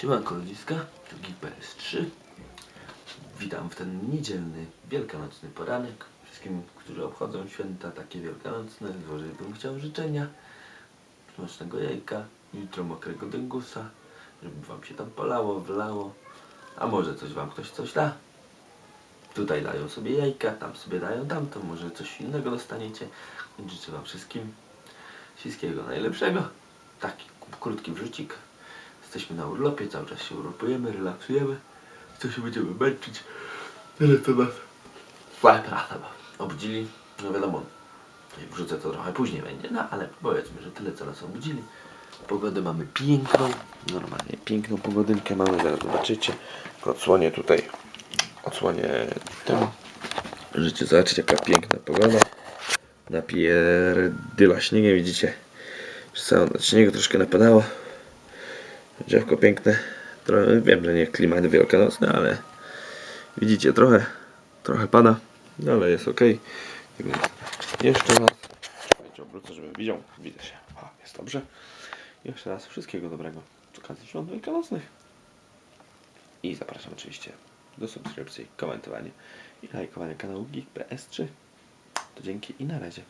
Siemanko ludziska, tu GPS3. Witam w ten niedzielny, wielkanocny poranek. Wszystkim, którzy obchodzą święta takie wielkanocne, złożyłbym chciał życzenia. Smacznego jajka, jutro mokrego dęgusa, żeby wam się tam polało, wlało. A może coś wam ktoś coś da? Tutaj dają sobie jajka, tam sobie dają tamto, może coś innego dostaniecie. Życzę wam wszystkim wszystkiego najlepszego. Taki krótki wrzucik. Jesteśmy na urlopie, cały czas się urlopujemy, relaksujemy. Co się będziemy męczyć? Tyle to nas. Bo obudzili. No wiadomo, wrzucę to trochę później będzie, no ale powiedzmy, że tyle co nas obudzili. Pogodę mamy piękną, normalnie piękną pogodynkę mamy, zaraz zobaczycie. Odsłonię tutaj, odsłonię tym. Możecie zobaczyć jaka piękna pogoda. Napierdyla śniegiem, widzicie? Że całe śniegu troszkę napadało. Drzewko piękne. Trochę, wiem, że nie klimat wielkanocny, ale widzicie, trochę, trochę pada, ale jest ok. Jeszcze raz, czekajcie, obrócę, żebym widział. Widzę się. O, jest dobrze. Jeszcze raz wszystkiego dobrego z okazji świąt wielkanocnych. I zapraszam oczywiście do subskrypcji, komentowania i lajkowania kanału Geek PS3. To dzięki i na razie.